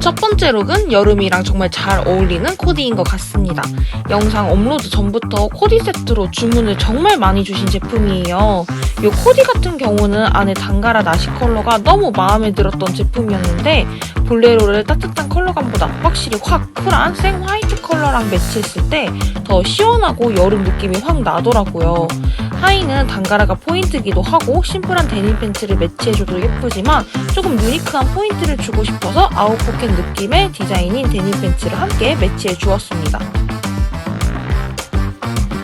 번째 룩은 여름이랑 정말 잘 어울리는 코디인 것 같습니다. 영상 업로드 전부터 코디 세트로 주문을 정말 많이 주신 제품이에요. 이 코디 같은 경우는 안에 단가라 나시 컬러가 너무 마음에 들었던 제품이었는데 볼레로를 따뜻한 컬러감보다 확실히 확 쿨한 생 화이트 컬러랑 매치했을 때 더 시원하고 여름 느낌이 확 나더라고요. 하의는 단가라가 포인트기도 하고 심플한 데님 팬츠를 매치해줘도 예쁘지만 조금 유니크한 포인트를 주고 싶어서 아웃포켓 느낌의 디자인인 데님 팬츠를 함께 매치해 주었습니다.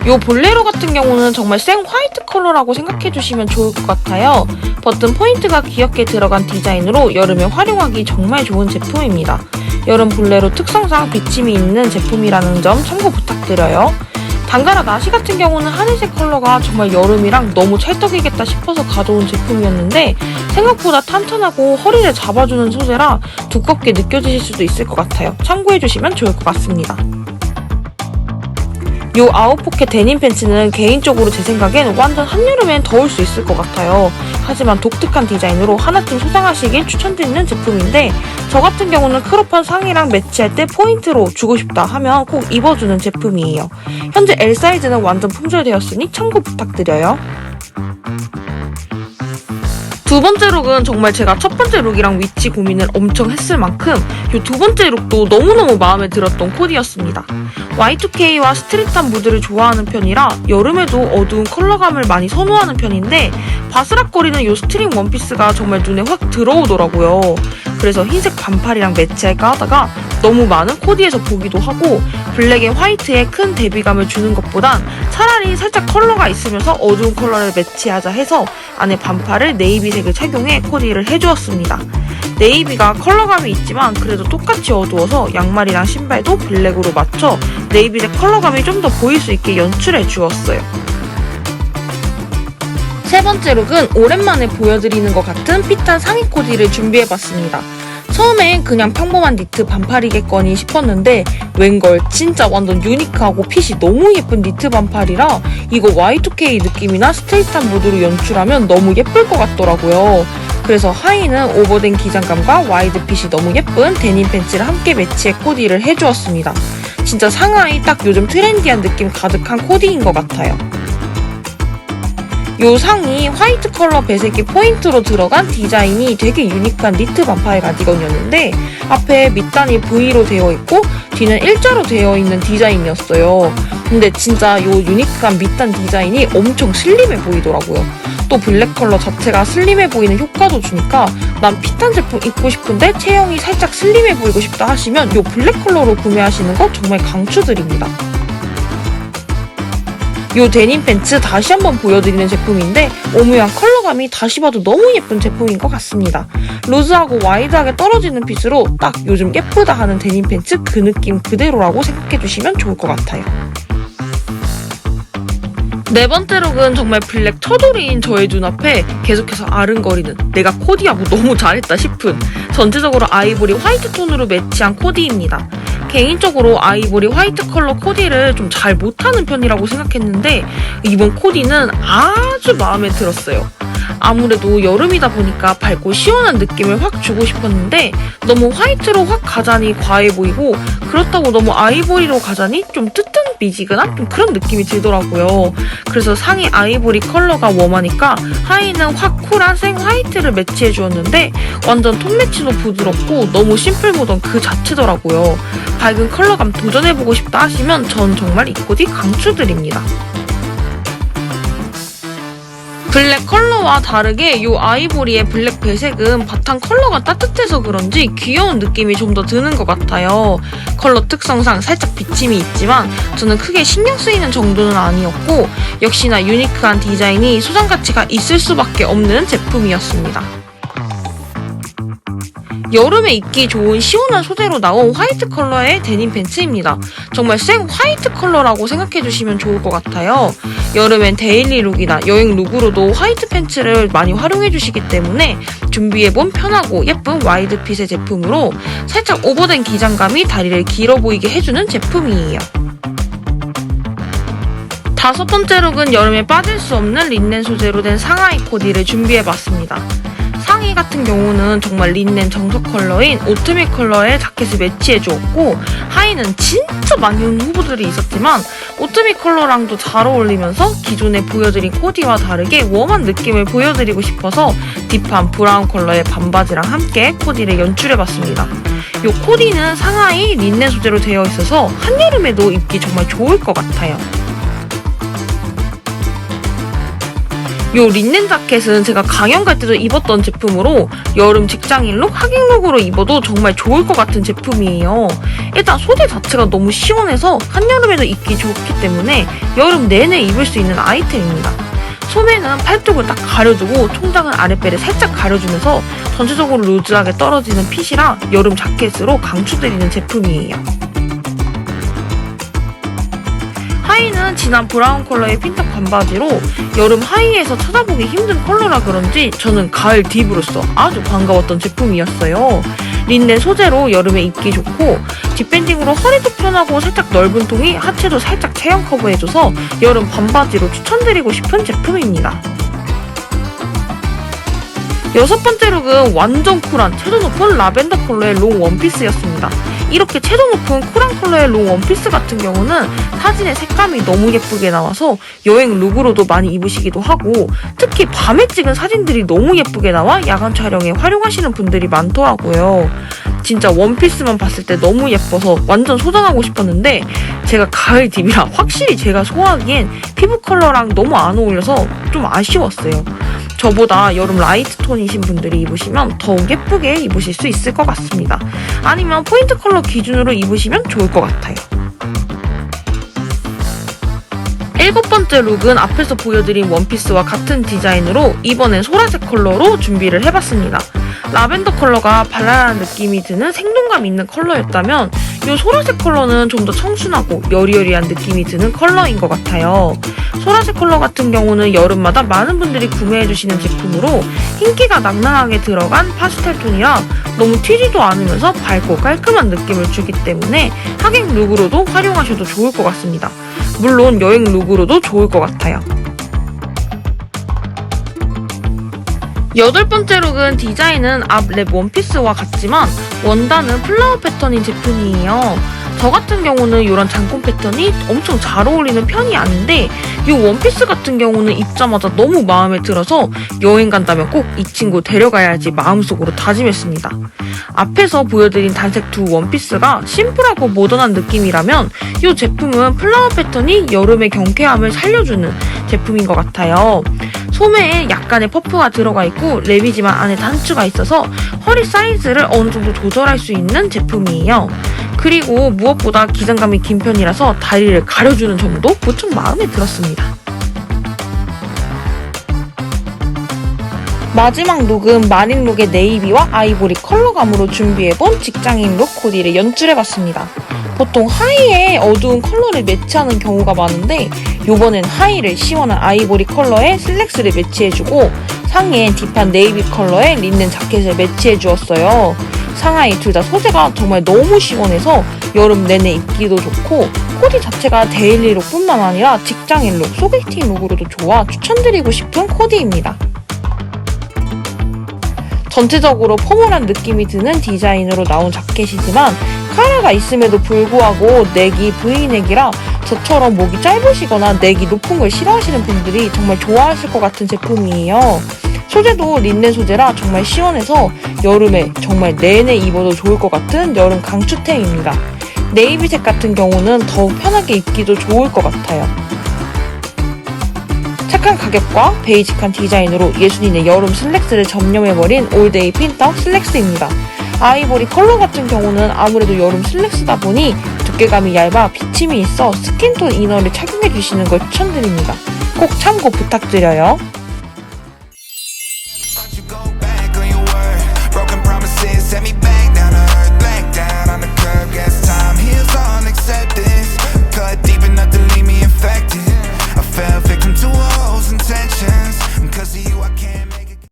요 볼레로 같은 경우는 정말 생 화이트 컬러라고 생각해 주시면 좋을 것 같아요. 버튼 포인트가 귀엽게 들어간 디자인으로 여름에 활용하기 정말 좋은 제품입니다. 여름 볼레로 특성상 비침이 있는 제품이라는 점 참고 부탁드려요. 단가라 나시 같은 경우는 하늘색 컬러가 정말 여름이랑 너무 찰떡이겠다 싶어서 가져온 제품이었는데 생각보다 탄탄하고 허리를 잡아주는 소재라 두껍게 느껴지실 수도 있을 것 같아요. 참고해주시면 좋을 것 같습니다. 요 아웃포켓 데님 팬츠는 개인적으로 제 생각엔 완전 한여름엔 더울 수 있을 것 같아요. 하지만 독특한 디자인으로 하나쯤 소장하시길 추천드리는 제품인데 저 같은 경우는 크롭한 상의랑 매치할 때 포인트로 주고 싶다 하면 꼭 입어주는 제품이에요. 현재 L 사이즈는 완전 품절되었으니 참고 부탁드려요. 두 번째 룩은 정말 제가 첫 번째 룩이랑 위치 고민을 엄청 했을 만큼 이 두 번째 룩도 너무너무 마음에 들었던 코디였습니다. Y2K와 스트릿한 무드를 좋아하는 편이라 여름에도 어두운 컬러감을 많이 선호하는 편인데 바스락거리는 이 스트링 원피스가 정말 눈에 확 들어오더라고요. 그래서 흰색 반팔이랑 매치할까 하다가 너무 많은 코디에서 보기도 하고 블랙에 화이트에 큰 대비감을 주는 것보단 차라리 살짝 컬러가 있으면서 어두운 컬러를 매치하자 해서 안에 반팔을 네이비색을 착용해 코디를 해주었습니다. 네이비가 컬러감이 있지만 그래도 똑같이 어두워서 양말이랑 신발도 블랙으로 맞춰 네이비색 컬러감이 좀 더 보일 수 있게 연출해 주었어요. 세 번째 룩은 오랜만에 보여드리는 것 같은 핏한 상의 코디를 준비해봤습니다. 처음엔 그냥 평범한 니트 반팔이겠거니 싶었는데 웬걸 진짜 완전 유니크하고 핏이 너무 예쁜 니트 반팔이라 이거 Y2K 느낌이나 스트레이트한 무드로 연출하면 너무 예쁠 것 같더라고요. 그래서 하의는 오버된 기장감과 와이드 핏이 너무 예쁜 데님 팬츠를 함께 매치해 코디를 해주었습니다. 진짜 상하이 딱 요즘 트렌디한 느낌 가득한 코디인 것 같아요. 요 상이 화이트 컬러 배색이 포인트로 들어간 디자인이 되게 유니크한 니트 반팔 가디건이었는데 앞에 밑단이 V로 되어 있고 뒤는 일자로 되어 있는 디자인이었어요. 근데 진짜 요 유니크한 밑단 디자인이 엄청 슬림해 보이더라고요. 또 블랙 컬러 자체가 슬림해 보이는 효과도 주니까 난 핏한 제품 입고 싶은데 체형이 살짝 슬림해 보이고 싶다 하시면 요 블랙 컬러로 구매하시는 거 정말 강추드립니다. 요 데님 팬츠 다시 한번 보여드리는 제품인데 오묘한 컬러감이 다시 봐도 너무 예쁜 제품인 것 같습니다. 루즈하고 와이드하게 떨어지는 핏으로 딱 요즘 예쁘다 하는 데님 팬츠 그 느낌 그대로라고 생각해주시면 좋을 것 같아요. 네 번째 룩은 정말 블랙 처돌이인 저의 눈앞에 계속해서 아른거리는 내가 코디하고 너무 잘했다 싶은 전체적으로 아이보리 화이트 톤으로 매치한 코디입니다. 개인적으로 아이보리 화이트 컬러 코디를 좀 잘 못하는 편이라고 생각했는데 이번 코디는 아주 마음에 들었어요. 아무래도 여름이다 보니까 밝고 시원한 느낌을 확 주고 싶었는데 너무 화이트로 확 가자니 과해 보이고 그렇다고 너무 아이보리로 가자니 좀 뜨뜻 미지근한 좀 그런 느낌이 들더라고요. 그래서 상의 아이보리 컬러가 웜하니까 하의는 확 쿨한 생 화이트를 매치해 주었는데 완전 톤 매치도 부드럽고 너무 심플 모던 그 자체더라고요. 밝은 컬러감 도전해보고 싶다 하시면 전 정말 이 코디 강추드립니다. 블랙 컬러와 다르게 이 아이보리의 블랙 배색은 바탕 컬러가 따뜻해서 그런지 귀여운 느낌이 좀 더 드는 것 같아요. 컬러 특성상 살짝 비침이 있지만 저는 크게 신경 쓰이는 정도는 아니었고 역시나 유니크한 디자인이 소장 가치가 있을 수밖에 없는 제품이었습니다. 여름에 입기 좋은 시원한 소재로 나온 화이트 컬러의 데님 팬츠입니다. 정말 생 화이트 컬러라고 생각해주시면 좋을 것 같아요. 여름엔 데일리 룩이나 여행 룩으로도 화이트 팬츠를 많이 활용해주시기 때문에 준비해본 편하고 예쁜 와이드 핏의 제품으로 살짝 오버된 기장감이 다리를 길어 보이게 해주는 제품이에요. 다섯 번째 룩은 여름에 빠질 수 없는 린넨 소재로 된 상하이 코디를 준비해봤습니다. 같은 경우는 정말 린넨 정석 컬러인 오트밀 컬러의 자켓을 매치해 주었고 하이는 진짜 많은 후보들이 있었지만 오트밀 컬러랑도 잘 어울리면서 기존에 보여드린 코디와 다르게 웜한 느낌을 보여드리고 싶어서 딥한 브라운 컬러의 반바지랑 함께 코디를 연출해봤습니다. 이 코디는 상하이 린넨 소재로 되어 있어서 한여름에도 입기 정말 좋을 것 같아요. 요 린넨 자켓은 제가 강연 갈 때도 입었던 제품으로 여름 직장인룩, 하객룩으로 입어도 정말 좋을 것 같은 제품이에요. 일단 소재 자체가 너무 시원해서 한여름에도 입기 좋기 때문에 여름 내내 입을 수 있는 아이템입니다. 소매는 팔뚝을 딱 가려주고 총장은 아랫배를 살짝 가려주면서 전체적으로 루즈하게 떨어지는 핏이라 여름 자켓으로 강추드리는 제품이에요. 하의는 진한 브라운 컬러의 핀딱 반바지로 여름 하의에서 찾아보기 힘든 컬러라 그런지 저는 가을 딥으로서 아주 반가웠던 제품이었어요. 린넨 소재로 여름에 입기 좋고 뒷밴딩으로 허리도 편하고 살짝 넓은 통이 하체도 살짝 체형 커버해줘서 여름 반바지로 추천드리고 싶은 제품입니다. 여섯 번째 룩은 완전 쿨한 채도 높은 라벤더 컬러의 롱 원피스였습니다. 이렇게 채도 높은 쿨한 컬러의 롱 원피스 같은 경우는 사진의 색감이 너무 예쁘게 나와서 여행 룩으로도 많이 입으시기도 하고 특히 밤에 찍은 사진들이 너무 예쁘게 나와 야간 촬영에 활용하시는 분들이 많더라고요. 진짜 원피스만 봤을 때 너무 예뻐서 완전 소장하고 싶었는데 제가 가을 딥이라 확실히 제가 소화하기엔 피부 컬러랑 너무 안 어울려서 좀 아쉬웠어요. 저보다 여름 라이트 톤이신 분들이 입으시면 더욱 예쁘게 입으실 수 있을 것 같습니다. 아니면 포인트 컬러 기준으로 입으시면 좋을 것 같아요. 일곱 번째 룩은 앞에서 보여드린 원피스와 같은 디자인으로 이번엔 소라색 컬러로 준비를 해봤습니다. 라벤더 컬러가 발랄한 느낌이 드는 생동감 있는 컬러였다면 이 소라색 컬러는 좀 더 청순하고 여리여리한 느낌이 드는 컬러인 것 같아요. 소라색 컬러 같은 경우는 여름마다 많은 분들이 구매해주시는 제품으로 흰기가 낭낭하게 들어간 파스텔 톤이라 너무 튀지도 않으면서 밝고 깔끔한 느낌을 주기 때문에 하객 룩으로도 활용하셔도 좋을 것 같습니다. 물론 여행 룩으로도 좋을 것 같아요. 여덟 번째 룩은 디자인은 앞 랩 원피스와 같지만 원단은 플라워 패턴인 제품이에요. 저 같은 경우는 이런 장꽃 패턴이 엄청 잘 어울리는 편이 아닌데 이 원피스 같은 경우는 입자마자 너무 마음에 들어서 여행 간다면 꼭 이 친구 데려가야지 마음속으로 다짐했습니다. 앞에서 보여드린 단색 두 원피스가 심플하고 모던한 느낌이라면 이 제품은 플라워 패턴이 여름의 경쾌함을 살려주는 제품인 것 같아요. 소매에 약간의 퍼프가 들어가 있고 랩이지만 안에 단추가 있어서 허리 사이즈를 어느 정도 조절할 수 있는 제품이에요. 그리고 무엇보다 기장감이 긴 편이라서 다리를 가려주는 점도 무척 마음에 들었습니다. 마지막 룩은 마린 룩의 네이비와 아이보리 컬러감으로 준비해본 직장인 룩 코디를 연출해봤습니다. 보통 하의에 어두운 컬러를 매치하는 경우가 많은데 이번엔 하의를 시원한 아이보리 컬러에 슬랙스를 매치해주고 상의엔 딥한 네이비 컬러의 린넨 자켓을 매치해주었어요. 상하이 둘 다 소재가 정말 너무 시원해서 여름 내내 입기도 좋고 코디 자체가 데일리룩 뿐만 아니라 직장인룩, 소개팅 룩으로도 좋아 추천드리고 싶은 코디입니다. 전체적으로 포멀한 느낌이 드는 디자인으로 나온 자켓이지만 카라가 있음에도 불구하고 넥이 V넥이라 저처럼 목이 짧으시거나 넥이 높은 걸 싫어하시는 분들이 정말 좋아하실 것 같은 제품이에요. 소재도 린넨 소재라 정말 시원해서 여름에 정말 내내 입어도 좋을 것 같은 여름 강추템입니다. 네이비색 같은 경우는 더욱 편하게 입기도 좋을 것 같아요. 착한 가격과 베이직한 디자인으로 예순이의 여름 슬랙스를 점령해버린 올데이 핀떡 슬랙스입니다. 아이보리 컬러 같은 경우는 아무래도 여름 슬랙스다 보니 두께감이 얇아 비침이 있어 스킨톤 이너를 착용해주시는 걸 추천드립니다. 꼭 참고 부탁드려요.